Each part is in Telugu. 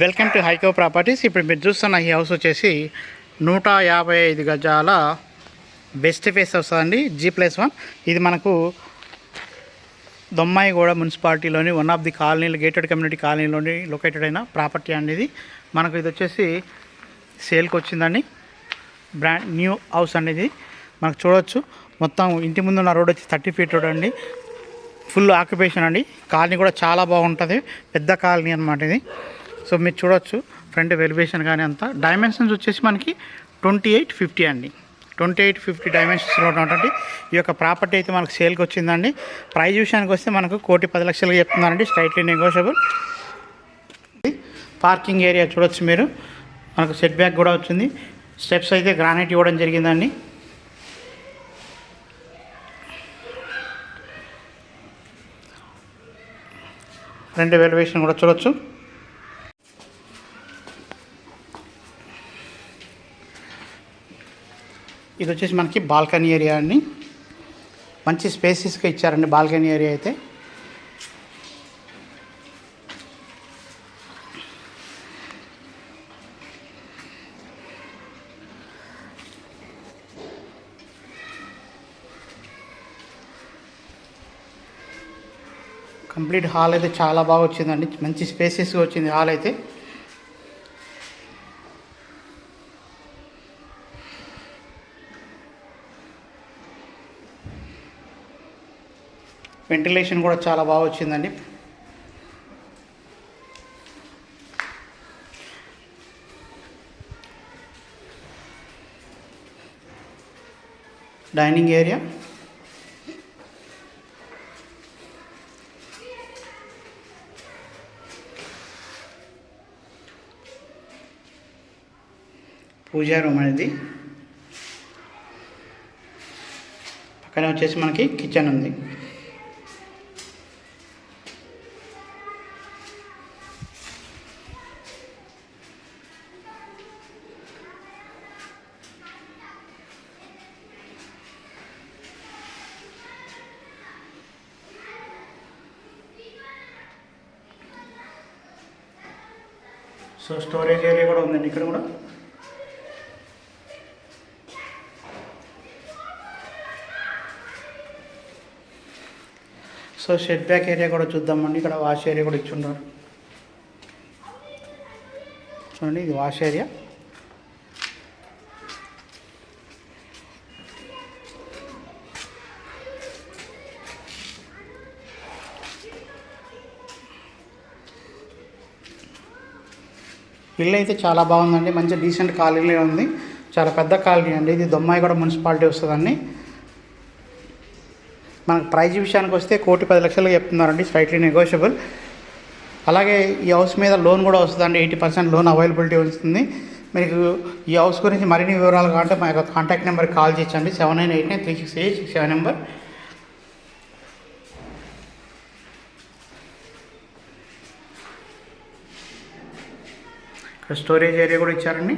Welcome to హైకో properties. ఇప్పుడు మీరు చూస్తున్న ఈ హౌస్ వచ్చేసి నూట యాభై ఐదు గజాల బెస్ట్ ఫేస్ వస్తుందండి జీ ప్లస్ వన్. ఇది మనకు దొమ్మాయిగూడ మున్సిపాలిటీలోని వన్ ఆఫ్ ది కాలనీలు గేటెడ్ కమ్యూనిటీ కాలనీలోని లొకేటెడ్ అయిన ప్రాపర్టీ అండి ఇది. మనకు ఇది వచ్చేసి సేల్కి వచ్చిందండి. బ్రాండ్ న్యూ హౌస్ అనేది మనకు చూడవచ్చు మొత్తం ఇంటి ముందున్న రోడ్ వచ్చి థర్టీ ఫీట్ రోడ్ అండి. ఫుల్ ఆక్యుపేషన్ అండి. కాలనీ కూడా చాలా బాగుంటుంది. పెద్ద కాలనీ అనమాట ఇది. సో మీరు చూడొచ్చు ఫ్రంట్ వెలివేషన్ కానీ అంతా. డైమెన్షన్స్ వచ్చేసి మనకి ట్వంటీ ఎయిట్ ఫిఫ్టీ అండి. ట్వంటీ ఎయిట్ ఫిఫ్టీ డైమెన్షన్స్లో ఉన్నటువంటి ఈ యొక్క ప్రాపర్టీ అయితే మనకు సేల్కి వచ్చిందండి. ప్రైజ్ విషయానికి వస్తే మనకు కోటి పది లక్షలు చెప్తున్నారండి. స్ట్రైట్లీ నెగోషియబుల్ పార్కింగ్ ఏరియా చూడొచ్చు మీరు. మనకు సెట్ బ్యాక్ కూడా వచ్చింది. స్టెప్స్ అయితే గ్రానైట్ ఇవ్వడం జరిగిందండి. ఫ్రంట్ వెలివేషన్ కూడా చూడొచ్చు. ఇది వచ్చేసి మనకి బాల్కనీ ఏరియా అండి. మంచి స్పేసెస్గా ఇచ్చారండి బాల్కనీ ఏరియా అయితే. కంప్లీట్ హాల్ అయితే చాలా బాగా వచ్చిందండి. మంచి స్పేసెస్గా వచ్చింది హాల్ అయితే. వెంటిలేషన్ కూడా చాలా బాగా వచ్చిందండి. డైనింగ్ ఏరియా పూజా రూమ్ అనేది. పక్కనే వచ్చేసి మనకి కిచెన్ ఉంది. సో స్టోరేజ్ ఏరియా కూడా ఉందండి ఇక్కడ కూడా. సో షెడ్ బ్యాక్ ఏరియా కూడా చూద్దామండి. ఇక్కడ వాష్ ఏరియా కూడా ఇచ్చున్నారు. చూడండి ఇది వాష్ ఏరియా. ఇల్లు అయితే చాలా బాగుందండి. మంచి డీసెంట్ కాలనీ ఉంది. చాలా పెద్ద కాలనీ అండి. ఇది దొమ్మాయిగూడ మున్సిపాలిటీ వస్తుందండి. మనకు ప్రైజ్ విషయానికి వస్తే కోటి పది లక్షలు చెప్తున్నారండి. స్లైట్లీ నెగోషియబుల్ అలాగే ఈ హౌస్ మీద లోన్ కూడా వస్తుందండి. ఎయిటీ పర్సెంట్ లోన్ అవైలబిలిటీ వస్తుంది. మీకు ఈ హౌస్ గురించి మరిన్ని వివరాలు కావాలంటే మా యొక్క కాంటాక్ట్ నెంబర్కి కాల్ చేయండి. Seven nine eight nine three six eight six seven number storage area కూడా ఇచ్చారండి.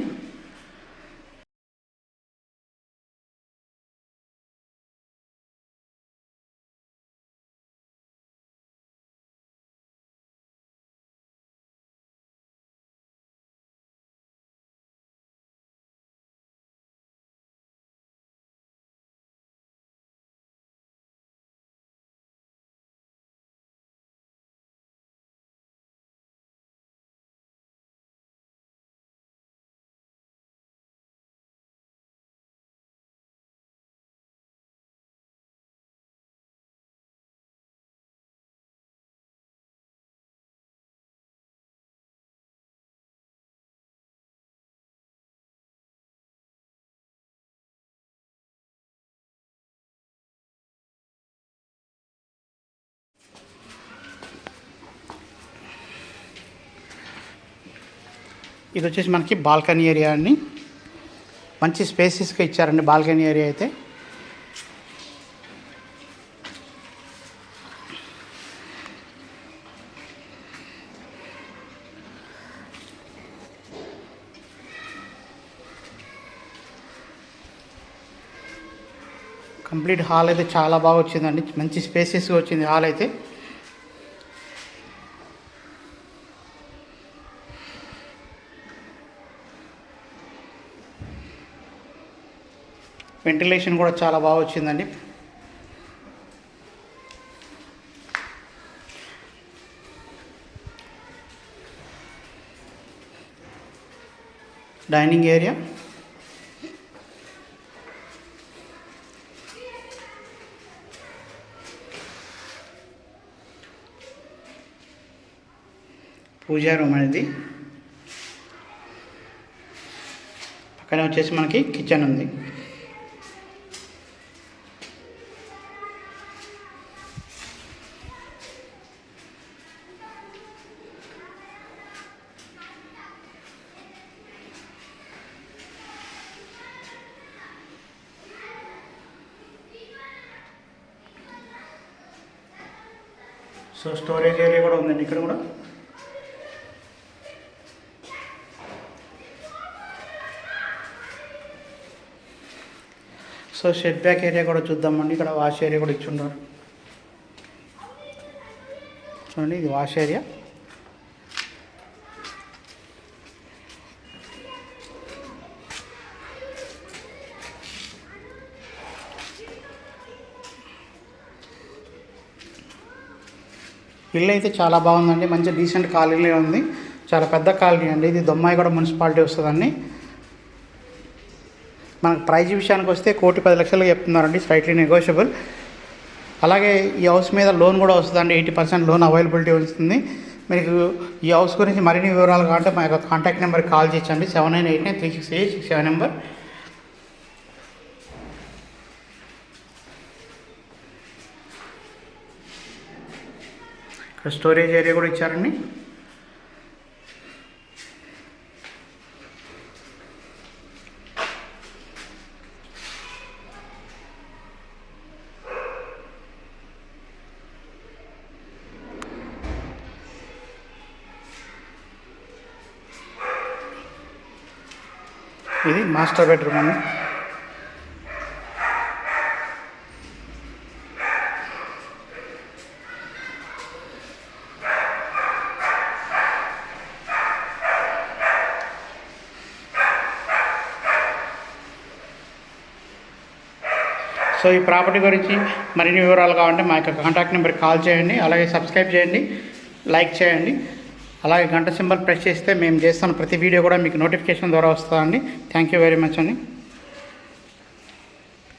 ఇది వచ్చేసి మనకి బాల్కనీ ఏరియా అండి. మంచి స్పేసెస్గా ఇచ్చారండి బాల్కనీ ఏరియా అయితే. కంప్లీట్ హాల్ అయితే చాలా బాగా వచ్చిందండి. మంచి స్పేసెస్గా వచ్చింది హాల్ అయితే. వెంటిలేషన్ కూడా చాలా బాగా వచ్చిందండి. Dining area. పూజా రూమ్ అనేది. పక్కనే వచ్చేసి మనకి కిచెన్ ఉంది. సో స్టోరేజ్ ఏరియా కూడా ఉందండి. ఇక్కడ కూడా. సో షెడ్ బ్యాక్ ఏరియా కూడా చూద్దామండి. ఇక్కడ వాష్ ఏరియా కూడా ఇచ్చి ఉన్నారు చూడండి ఇది వాష్ ఏరియా ఇల్లు అయితే చాలా బాగుందండి. మంచి డీసెంట్ కాలనీ ఉంది. చాలా పెద్ద కాలనీ అండి. ఇది దొమ్మాయిగూడ మున్సిపాలిటీ వస్తుందండి. మనకు ప్రైజ్ విషయానికి వస్తే కోటి పది లక్షలు చెప్తున్నారండి. స్లైట్లీ నెగోషియబుల్ అలాగే ఈ హౌస్ మీద లోన్ కూడా వస్తుందండి. ఎయిటీ పర్సెంట్ లోన్ అవైలబిలిటీ వస్తుంది మీకు ఈ హౌస్ గురించి మరిన్ని వివరాలు కావాలంటే మా యొక్క కాంటాక్ట్ నెంబర్కి కాల్ చేయండి. Seven nine eight nine three six eight six seven number. Storage area కూడా ఇచ్చారండి. ఇది మాస్టర్ బెడ్రూమ్ అండి. సో ఈ ప్రాపర్టీ గురించి మరిన్ని వివరాలు కావాలంటే మా యొక్క కాంటాక్ట్ నెంబర్కి కాల్ చేయండి. అలాగే సబ్స్క్రైబ్ చేయండి. లైక్ చేయండి. అలాగే గంట సింబల్ ప్రెస్ చేస్తే మేము చేస్తున్న ప్రతి వీడియో కూడా మీకు నోటిఫికేషన్ ద్వారా వస్తుందండి. థ్యాంక్ యూ వెరీ మచ్ అండి.